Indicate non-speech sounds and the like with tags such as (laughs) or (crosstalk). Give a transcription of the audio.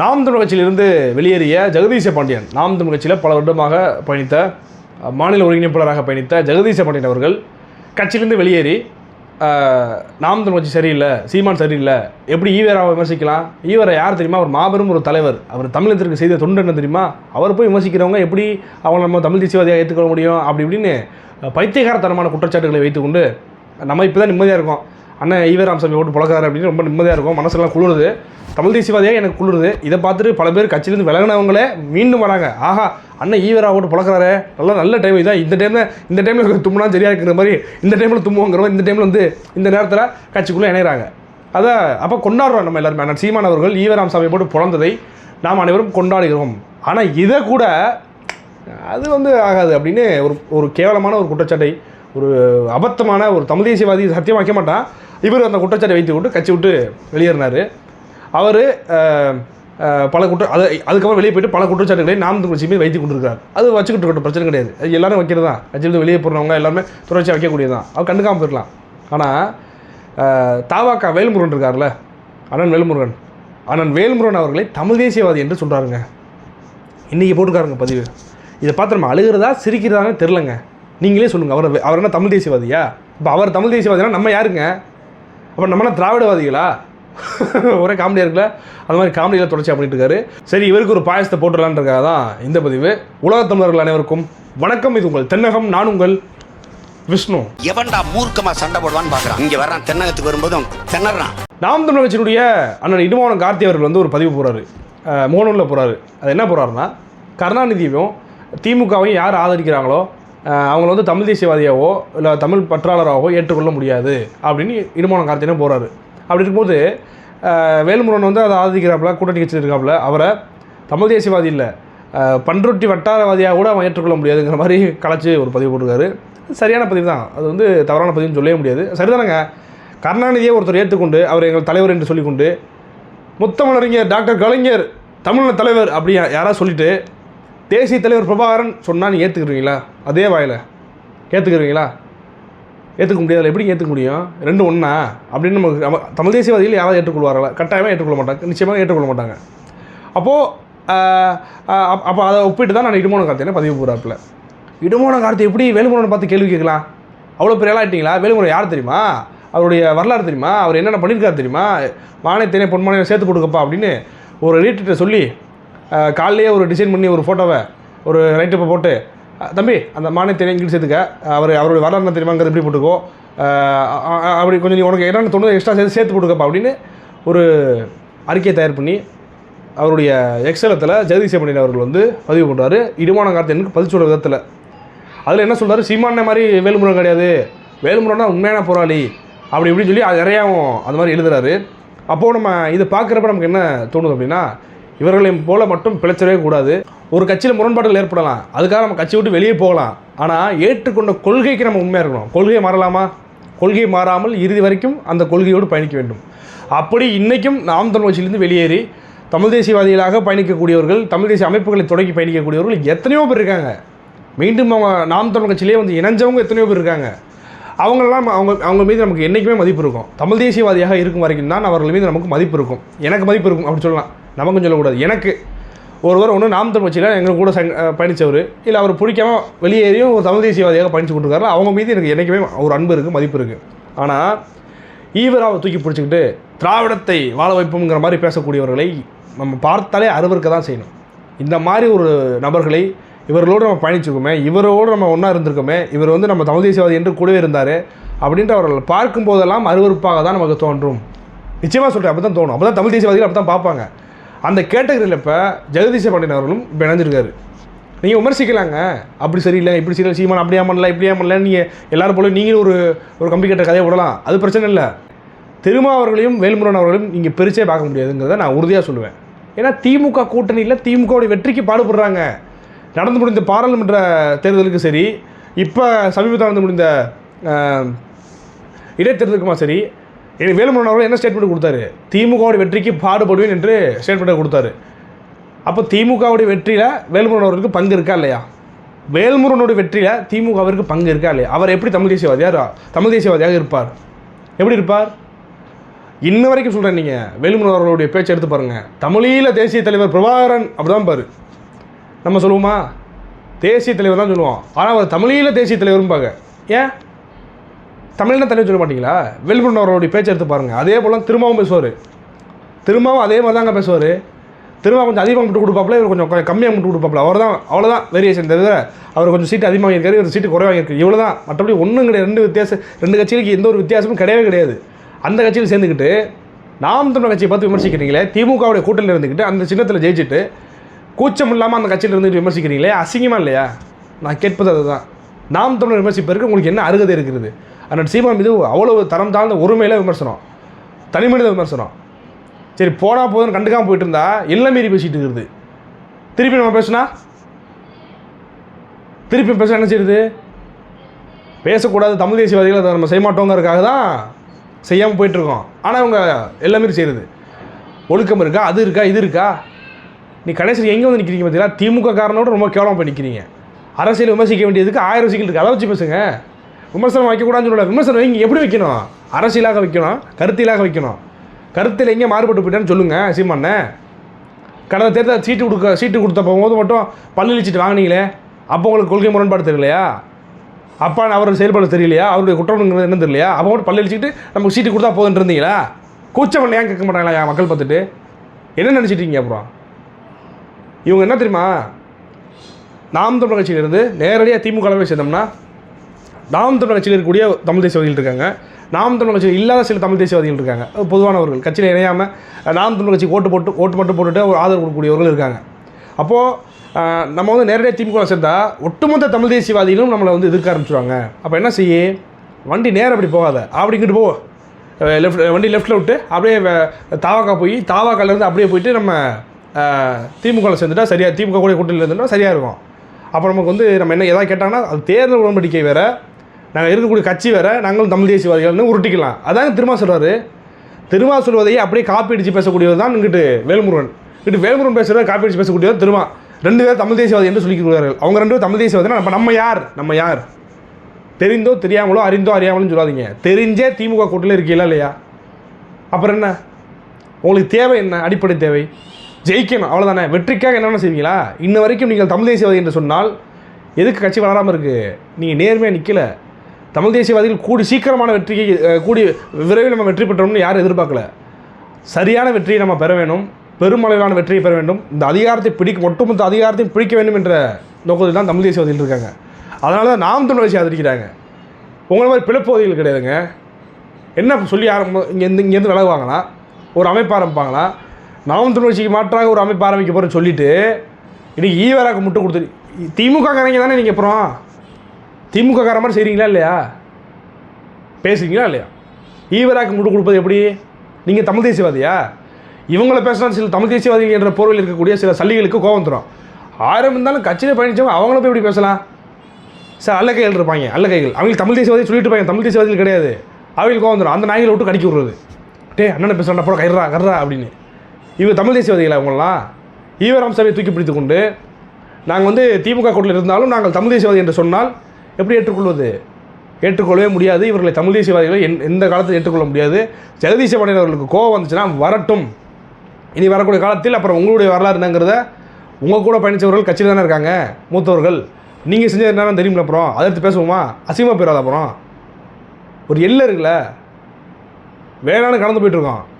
நாம் தமிழ் கட்சியிலிருந்து வெளியேறிய ஜெகதீச பாண்டியன். நாம் தமிழ் கட்சியில் பல வருடமாக பயணித்த மாநில ஒருங்கிணைப்பாளராக பயணித்த ஜெகதீச பாண்டியன் அவர்கள் கட்சியிலிருந்து வெளியேறி நாம் தமிழ் கட்சி சரியில்லை சீமான் சரியில்லை எப்படி ஈவரை விமர்சிக்கலாம்? ஈவரை யார் தெரியுமா? அவர் மாபெரும் ஒரு தலைவர். அவர் தமிழகத்திற்கு செய்த தொண்டு என்ன தெரியுமா? அவர் போய் விமர்சிக்கிறவங்க எப்படி அவங்க நம்ம தமிழ் தேசியவாதியாக ஏற்றுக்கொள்ள முடியும்? அப்படி இப்படின்னு பைத்தியகாரத்தனமான குற்றச்சாட்டுகளை வைத்துக்கொண்டு நம்ம இப்போ தான் நிம்மதியாக இருக்கோம். அண்ணன் ஈவராம் சாமி ஓட்டு பழக்கிறாரு அப்படின்னு ரொம்ப நிம்மதியாக இருக்கும். மனசெல்லாம் குளிருது. தமிழ் தேசியவாதியாக எனக்கு குளிருது. இதை பார்த்துட்டு பல பேர் கட்சியிலேருந்து விலகினவங்களே மீண்டும் வராங்க. ஆஹா அண்ணன் ஈவரா ஓட்டு பழக்கிறாரு. நல்லா நல்ல டைம் இதான் இந்த டைமில் இந்த டைமில் தும்முனா சரியாக இருக்கிற மாதிரி இந்த டைமில் தும்புவோங்கிற மாதிரி இந்த டைமில் வந்து இந்த நேரத்தில் கட்சிக்குள்ளே இணைகிறாங்க அதான் அப்போ கொண்டாடுறோம் நம்ம எல்லாருமே. அண்ணன் சீமான் அவர்கள் ஈவராம் சாமி போட்டு பிறந்ததை நாம் அனைவரும் கொண்டாடுகிறோம். ஆனால் இதை கூட அது வந்து ஆகாது அப்படின்னு ஒரு ஒரு கேவலமான ஒரு குற்றச்சாட்டை ஒரு அபத்தமான ஒரு தமிழ் தேசியவாதி சத்தியம் வைக்க மாட்டான் இவர் அந்த குற்றச்சாட்டை வைத்து விட்டு கட்சி விட்டு வெளியேறினார். அவர் பல குற்ற அது அதுக்கப்புறம் வெளியே போயிட்டு பல குற்றச்சாட்டுகளை நாம் தமிழ் கட்சி மீது வைத்து கொண்டிருக்கிறார். அது வச்சுக்கிட்டு இருக்கட்டும் பிரச்சனை கிடையாது. அது எல்லாரும் வைக்கிறது தான். கட்சியிலிருந்து வெளியே போகிறவங்க எல்லாருமே தொடர்ச்சியாக வைக்கக்கூடியது தான். அவர் கண்டுக்காமல் போயிடலாம். ஆனால் தாவாக்கா வேல்முருகன் இருக்கார்ல அண்ணன் வேல்முருகன். அண்ணன் வேல்முருகன் அவர்களை தமிழ் தேசியவாதி என்று சொல்கிறாருங்க இன்றைக்கி போட்டிருக்காருங்க பதிவு. இதை பார்த்து நம்ம அழுகிறதா சிரிக்கிறதான்னு தெரிலங்க நீங்களே சொல்லுங்கள் அவர் அவர் என்ன தமிழ் தேசியவாதியா? இப்போ அவர் தமிழ் தேசியவாதினா நம்ம யாருங்க? அப்போ நம்ம என்ன திராவிடவாதிகளா? (laughs) ஒரே காமெடியாக இருக்குல்ல? அந்த மாதிரி காமெடியில் தொடர்ச்சியாக பண்ணிட்டு இருக்காரு. சரி இவருக்கு ஒரு பாயசத்தை போட்டுடலான்றக்காக தான் இந்த பதிவு. உலகத் தமிழர்கள் அனைவருக்கும் வணக்கம். இது உங்கள் தென்னகம் நான் உங்கள் விஷ்ணு. எவன்டா மூர்க்கமா சண்டை போடுவான்னு பாக்குறான். இங்க வர்றான் தென்னகத்துக்கு வரும்போதும் திணறான். நாம் தமிழ் கட்சியினுடைய அண்ணன் இடுமாவனம் கார்த்தி அவர்கள் வந்து ஒரு பதிவு போகிறாரு மோனூரில் போகிறாரு அது என்ன போகிறாருன்னா கருணாநிதியும் திமுகவையும் யார் ஆதரிக்கிறாங்களோ அவங்கள வந்து தமிழ் தேசியவாதியாவோ இல்லை தமிழ் பற்றாளராகவோ ஏற்றுக்கொள்ள முடியாது அப்படின்னு இடுமாவனம் கார்த்தினே போகிறாரு அப்படி இருக்கும்போது அஹ், வேல்முருகன் வந்து அதை ஆதரிக்கிறாப்புல கூட்டணி கட்சியில் இருக்காப்புல அவரை தமிழ் தேசியவாதி இல்லை. பன்ருட்டி வட்டாரவாதியாக கூட அவன் ஏற்றுக்கொள்ள முடியாதுங்கிற மாதிரி கலைச்சி ஒரு பதிவு போட்டிருக்காரு. சரியான பதிவு தான். அது வந்து தவறான பதிவுன்னு சொல்லவே முடியாது. சரிதானங்க? கருணாநிதியை ஒருத்தர் ஏற்றுக்கொண்டு அவர் எங்கள் தலைவர் என்று சொல்லிக்கொண்டு முத்தமிழறிஞர் டாக்டர் கலைஞர் தமிழ் தலைவர் அப்படி யாராவது சொல்லிட்டு தேசிய தலைவர் பிரபாகரன் சொன்னால் நீ ஏற்றுக்கிறீங்களா அதே வாயில். ஏற்றுக்கிறீங்களா ஏற்றுக்க முடியாது எப்படி ஏற்றுக்க முடியும்? ரெண்டு ஒன்றா அப்படின்னு நம்ம நம்ம தமிழ் தேசியவாதிகள் யாராவது ஏற்றுக்கொள்வார்களா? கட்டாயமாக ஏற்றுக்கொள்ள மாட்டாங்க. நிச்சயமாக ஏற்றுக்கொள்ள மாட்டாங்க. அப்போது அப்போ அதை ஒப்பிட்டு தான் நான் இடுமோன கார்த்தியனை பதிவு போகிறாப்புல இடுமோன கார்த்தி எப்படி வேலுமுருகனை பார்த்து கேள்வி கேட்கலாம்? அவ்வளோ பெரிய ஆகிட்டீங்களா வேலுமுருகன் யார் தெரியுமா? அவருடைய வரலாறு தெரியுமா? அவர் என்னென்ன பண்ணியிருக்காரு தெரியுமா? மானியத்தினை பொன்மானியம் சேர்த்து கொடுக்கப்பா அப்படின்னு ஒரு எடிட்டர்கிட்ட சொல்லி காலையிலேயே ஒரு டிசைன் பண்ணி ஒரு ஃபோட்டோவை ஒரு ரைட்டப்பை போட்டு தம்பி அந்த மானியத்தினை இங்கிட்டு சேர்த்துக்க. அவர் அவருடைய வரலாறு தெரியுமாங்கிறது எப்படி போட்டுக்கோ. அப்படி கொஞ்சம் நீ உனக்கு என்னென்ன தோணுது எக்ஸ்ட்ரா சேர்த்து சேர்த்து போட்டுக்கப்பா அப்படின்னு ஒரு அறிக்கையை தயார் பண்ணி அவருடைய எக்ஸலத்தில் ஜெகதீஷ் பாண்டியன் அவர்கள் வந்து பதிவு பண்ணுறாரு இடுமான கார்த்தியனுக்கு பதில் சொல்கிற விதத்தில். அதில் என்ன சொல்கிறார் சீமான மாதிரி வேலுமுருகன் கிடையாது. வேலுமுருகன் உண்மையான போராளி. அப்படி இப்படின்னு சொல்லி அது நிறையாவும் அது மாதிரி எழுதுறாரு. அப்போது நம்ம இது பார்க்குறப்ப நமக்கு என்ன தோணுது அப்படின்னா இவர்களையும் போல மட்டும் பிழைச்சிடவே கூடாது. ஒரு கட்சியில் முரண்பாடுகள் ஏற்படலாம். அதுக்காக நம்ம கட்சி விட்டு வெளியே போகலாம். ஆனால் ஏற்றுக்கொண்ட கொள்கைக்கு நம்ம உண்மையாக இருக்கணும். கொள்கையை மாறலாமா? கொள்கை மாறாமல் இறுதி வரைக்கும் அந்த கொள்கையோடு பயணிக்க வேண்டும். அப்படி இன்றைக்கும் நாம் தமிழ் கட்சியிலிருந்து வெளியேறி தமிழ் தேசியவாதிகளாக பயணிக்கக்கூடியவர்கள் தமிழ் தேசிய அமைப்புகளை தொடங்கி பயணிக்கக்கூடியவர்கள் எத்தனையோ பேர் இருக்காங்க. மீண்டும் அவங்க நாம் தமிழ் கட்சியிலே வந்து இணைஞ்சவங்க எத்தனையோ பேர் இருக்காங்க. அவங்களெல்லாம் அவங்க அவங்க மீது நமக்கு என்றைக்குமே மதிப்பு இருக்கும். தமிழ் தேசியவாதியாக இருக்கும் வரைக்கும் தான் அவர்கள் மீது நமக்கு மதிப்பு இருக்கும். எனக்கு மதிப்பு இருக்கும் அப்படி சொல்லலாம். நமக்கும் சொல்லக்கூடாது. எனக்கு ஒருவர் ஒன்று நாம் தமிழ் கட்சியில் எங்கள் கூட சங் பயணித்தவர். இல்லை அவர் பிடிக்காம வெளியேறியும் ஒரு தமிழ் தேசியவாதியாக பயணிச்சு கொண்டிருக்காரு அவங்க மீது எனக்கு என்றைக்குமே ஒரு அன்பு இருக்குது மதிப்பு இருக்குது ஆனால் ஈவராவை தூக்கி பிடிச்சிக்கிட்டு திராவிடத்தை வாழ வைப்போங்கிற மாதிரி பேசக்கூடியவர்களை நம்ம பார்த்தாலே அருவருக்க தான் செய்யணும். இந்த மாதிரி ஒரு நபர்களை இவர்களோடு நம்ம பயணிச்சிருக்கோமே இவரோடு நம்ம ஒன்றா இருந்திருக்கோமே இவர் வந்து நம்ம தமிழ் தேசியவாதி என்று கூடவே இருந்தார் அப்படின்ட்டு அவர்கள் பார்க்கும் போதெல்லாம் அருவருப்பாக தான் நமக்கு தோன்றும். நிச்சயமாக சொல்கிறேன் அப்படி தான் தோணும். அப்போ தான் தமிழ் தேசியவாதிகள் அப்படி தான் பார்ப்பாங்க. அந்த கேட்டகரியில் இப்போ ஜெகதீச பாண்டியன் அவர்களும் இப்போ இணைஞ்சிருக்காரு. நீங்கள் விமர்சிக்கலாங்க. அப்படி சரியில்லை இப்படி சரியில்லை சீமான் அப்படியே பண்ணல இப்படியே பண்ணல நீங்கள் எல்லோரும் போல நீங்களும் ஒரு ஒரு கம்பி கட்ட கதையை விடலாம். அது பிரச்சனை இல்லை. திருமாவர்களையும் வேல்முருகன் அவர்களையும் நீங்கள் பெருசே பார்க்க முடியாதுங்கிறத நான் உறுதியாக சொல்லுவேன். ஏன்னா திமுக கூட்டணியில் திமுகவுடைய வெற்றிக்கு பாடுபடுறாங்க. நடந்து முடிந்த பாராளுமன்ற தேர்தலுக்கு சரி இப்போ சமீபத்தில் நடந்து முடிந்த இடைத்தேர்தலுக்குமா சரி வேலுமணன் அவர்கள் என்ன ஸ்டேட்மெண்ட் கொடுத்தாரு? திமுகவுடைய வெற்றிக்கு பாடுபடுவேன் என்று ஸ்டேட்மெண்ட்டை கொடுத்தாரு. அப்போ திமுகவுடைய வெற்றியில் வேல்முருகன் அவருக்கு பங்கு இருக்கா இல்லையா? வேல்முருகனுடைய வெற்றியில் திமுகவிற்கு பங்கு இருக்கா இல்லையா? அவர் எப்படி தமிழ் தேசியவாதியாக தமிழ் தேசியவாதியாக இருப்பார்? எப்படி இருப்பார்? இன்ன வரைக்கும் சொல்கிறேன் நீங்கள் வேலுமணி அவர்களுடைய பேச்சை எடுத்து பாருங்கள் தமிழீழ தேசிய தலைவர் பிரபாகரன் அப்படிதான் பாரு. நம்ம சொல்லுவோமா? தேசிய தலைவர் தான் சொல்லுவோம் ஆனால் அவர் தமிழீழ தேசிய தலைவரும் பாங்க ஏன்? தமிழ்னா தலைவர் சொல்ல மாட்டீங்களா? வேலுமணி அவர்களுடைய பேச்சு எடுத்து பாருங்கள் அதே போல் திரும்பவும் பேசுவார். திரும்பவும் அதே மாதிரி தாங்க பேசுவார். திரும்ப கொஞ்சம் அதிகமாக முட்டு கொடுப்பாப்புல இவர் கொஞ்சம் கொஞ்சம் கம்மியாக முட்டு கொடுப்பாப்புல. அவர் தான் அவ்வளோதான் வேரியேஷன் தவிர அவர் கொஞ்சம் சீட்டு அதிகமாக இருக்காரு இவர் சீட்டு குறைவாக இருக்குது இவ்வளோ தான் மற்றபடி ஒன்றும் கிடையாது. ரெண்டு வித்தியாசம் ரெண்டு கட்சிகளுக்கு எந்த ஒரு வித்தியாசமும் கிடையவே கிடையாது. அந்த கட்சியில் சேர்ந்துக்கிட்டு நாம் தமிழ் கட்சியை பார்த்து விமர்சிக்கிறீங்களே திமுகவுடைய கூட்டத்தில் இருந்துக்கிட்டு அந்த சின்னத்தில் ஜெயிச்சுட்டு கூச்சம் இல்லாமல் அந்த கட்சியில் இருந்துட்டு விமர்சிக்கிறீங்களே அசிங்கமாக இல்லையா? நான் கேட்பது அதுதான். நாம் தமிழர் விமர்சிப்பதற்கு உங்களுக்கு என்ன அருகதை இருக்கிறது? அண்ணன் சீமான் மீது அவ்வளவு தரம் தாழ்ந்த ஒருமையில விமர்சனம். தனிமனித விமர்சனம். சரி போனால் போதும்னு கண்டுக்காம போயிட்டு இருந்தா எல்லாம் மீறி பேசிகிட்டு இருக்குது? திருப்பி நம்ம பேசுனா? திருப்பி பேச என்ன செய்யுது பேசக்கூடாது தமிழ் தேசியவாதிகள் அதை நம்ம செய்ய மாட்டோங்கிறதுக்காக தான் செய்யாமல் போயிட்டுருக்கோம். ஆனால் அவங்க எல்லாமே செய்கிறது ஒழுக்கம் இருக்கா? அது இருக்கா? இது இருக்கா? நீ கடைசியில் எங்கே வந்து நிற்கிறீங்க பார்த்தீங்களா திமுக காரனோட ரொம்ப கேவலமாக போய் நிற்கிறீங்க அரசியல் விமர்சிக்க வேண்டியதுக்கு ஆயிரம் விஷயங்கள் இருக்குது அதை வச்சு பேசுங்க. விமர்சனம் வைக்கக்கூடாதுன்னு சொல்லல. விமர்சனம் வைங்க. எப்படி வைக்கணும்? அரசியலாக வைக்கணும். கருத்தியலாக வைக்கணும். கருத்தில் எங்கே மாறுபட்டு போயிட்டான்னு சொல்லுங்கள் சீமானே. கடந்த தேர்தல் சீட்டு கொடுக்க சீட்டு கொடுத்த போது மட்டும் பல்லு இழிச்சிட்டு வாங்கினீங்களே. அப்போ உங்களுக்கு கொள்கை முரண்பாடு தெரியலையா? அப்பா அவர் செயல்பாடு தெரியலையா? அவருடைய குற்றம்ங்கிறது என்ன தெரியலையா? அப்போ மட்டும் பள்ளி இழிச்சிட்டு நமக்கு சீட்டு கொடுத்தா போதுன்னு இருந்தீங்களா கூச்சம் ஏன் கேட்க மாட்டாங்களா என் மக்கள் பார்த்துட்டு? என்ன நினச்சிட்டீங்க அப்புறம்? இவங்க என்ன தெரியுமா? நாம் தமிழ் கட்சியிலிருந்து நேரடியாக திமுகவே சேர்ந்தோம்னா நாம் தமிழர் கட்சியில் இருக்கக்கூடிய தமிழ் தேசியவாதிகள் இருக்காங்க. நாம் தமிழர் கட்சியில் இல்லாத சில தமிழ் தேசியவாதிகள் இருக்காங்க. பொதுவானவர்கள். கட்சியில் இணையாமல் நாம் தமிழர் கட்சி ஓட்டு போட்டு ஓட்டு மட்டும் போட்டுட்டு ஒரு ஆதரவு கொடுக்கக்கூடியவர்கள் இருக்காங்க. அப்போது நம்ம வந்து நேரடியாக திமுக சேர்ந்தால் ஒட்டுமொத்த தமிழ் தேசியவாதிகளும் நம்மளை வந்து எதிர்க்க ஆரம்பிச்சுருவாங்க. அப்போ என்ன செய்ய? வண்டி நேரம் அப்படி போகாத. அப்படி இங்கிட்டு போ. லெஃப்ட் வண்டி லெஃப்ட்டில் விட்டு அப்படியே தாவாக்கா போய் தாவாக்காலேருந்து அப்படியே போயிட்டு நம்ம திமுகவில் சேர்ந்துட்டா சரியாக திமுக கூட கூட்டணியில் இருந்துட்டா சரியாக இருக்கும். அப்போ நமக்கு வந்து நம்ம என்ன எதாவது கேட்டாங்கன்னா அது தேர்தல் உடன்படிக்கை வேறு. நாங்கள் இருக்கக்கூடிய கட்சி வேறு நாங்களும் தமிழ் தேசியவாதிகள்னு உருட்டிக்கலாம். அதாங்க திருமா சொல்கிறாரு திருமா சொல்வதையே அப்படியே காப்பி அடித்து பேசக்கூடியவர் தான் இங்கிட்டு வேல்முருகன். இங்கிட்டு வேல்முருகன் பேசுகிறத காப்பி அடித்து பேசக்கூடியவர் திருமா. ரெண்டு பேரும் தமிழ் தேசியவாதி என்று சொல்லிக்கிறார்கள் அவங்க ரெண்டு பேரும் தமிழ் தேசியவாதினா நம்ம நம்ம யார்? நம்ம யார்? தெரிந்தோ தெரியாமலோ அறிந்தோ அறியாமலும் சொல்லாதீங்க. தெரிஞ்சே திமுக கூட்டில் இருக்கீங்களா இல்லையா? அப்புறம் என்ன? உங்களுக்கு தேவை என்ன? அடிப்படை தேவை. ஜெயிக்கணும். அவ்வளோதானே வெற்றிக்காக என்னென்ன செய்வீங்களா? இன்ன வரைக்கும் நீங்கள் தமிழ் தேசியவாதி என்று சொன்னால் எதுக்கு கட்சி வளராமல் இருக்குது நீங்கள் நேர்மையாக நிற்கலை தமிழ் தேசியவாதிகள் கூடி சீக்கிரமான வெற்றியை கூடி விரைவில் நம்ம வெற்றி பெற்றோம்னு யாரும் எதிர்பார்க்கல. சரியான வெற்றியை நம்ம பெற வேண்டும். பெருமளவிலான வெற்றியை பெற வேண்டும். இந்த அதிகாரத்தை பிடிக்க ஒட்டுமொத்த அதிகாரத்தையும் பிடிக்க வேண்டும் என்ற நோக்கத்தில் தான் தமிழ் தேசியவாதிகள் இருக்காங்க. அதனால தான் நாம் தமிழ் கட்சி ஆதரிக்கிறாங்க. உங்களை மாதிரி பிளப்பகுதிகள் கிடையாதுங்க. என்ன சொல்லி ஆரம்ப இங்கேருந்து இங்கேருந்து விலகுவாங்களா? ஒரு அமைப்பு ஆரம்பிப்பாங்களா? நாம் தமிழ்ச்சிக்கு மாற்றாக ஒரு அமைப்பு ஆரம்பிக்க போகிறேன்னு சொல்லிட்டு இன்றைக்கி ஈவராக முட்டு கொடுத்து திமுக காரங்க தானே நீங்கள் அப்புறம்? திமுக கார மாதிரி செய்கிறீங்களா இல்லையா? பேசுகிறீங்களா இல்லையா? ஈவராக்கு முட்டு கொடுப்பது எப்படி? நீங்கள் தமிழ் தேசியவாதியா? இவங்கள பேசுனா சில தமிழ் தேசியவாதிகள் என்ற போர்வையில் இருக்கக்கூடிய சில சல்லிகளுக்கு கோவம் தரும் ஆயிரம் இருந்தாலும் கட்சியில் பயணிச்சவங்க அவங்கள போய் எப்படி பேசலாம்? சார் அல்ல கைகள் இருப்பாங்க அல்ல கைகள். அவங்களுக்கு தமிழ் தேசியவாதி சொல்லிட்டு இருப்பாங்க தமிழ் தேசியவாதிகள் கிடையாது. அவங்களுக்கு கோவம் தரும் அந்த நாய்களை விட்டு கடிக்க விடுறது. டே அண்ணனை பேசுகிறா போட கயிறா கர்றா அப்படின்னு. இவங்க தமிழ் தேசியவாதிகளா அவங்களாம் ஈவராம் சபையை தூக்கி பிடித்து கொண்டு நாங்கள் வந்து திமுக கூட்டில் இருந்தாலும் நாங்கள் தமிழ் தேசியவாதி என்று சொன்னால் எப்படி ஏற்றுக்கொள்வது? ஏற்றுக்கொள்ளவே முடியாது. இவர்களை தமிழ் தேசியவாதிகளை என் எந்த காலத்தில் ஏற்றுக்கொள்ள முடியாது. ஜெகதீச பாண்டியன் அவர்களுக்கு கோவம் வந்துச்சுன்னா வரட்டும். இனி வரக்கூடிய காலத்தில் அப்புறம் உங்களுடைய வரலாறு என்னங்கிறத உங்கள் கூட பயணித்தவர்கள் கட்சியில் தானே இருக்காங்க மூத்தவர்கள். நீங்கள் செஞ்சது என்னன்னு தெரியுமில்ல அப்புறம். அதை எடுத்து பேசுவோமா? அசிங்கமாக போயிடாத அப்புறம். ஒரு எல்லை இருக்குல்ல. வேளாண் கடந்து போயிட்டுருக்கோம்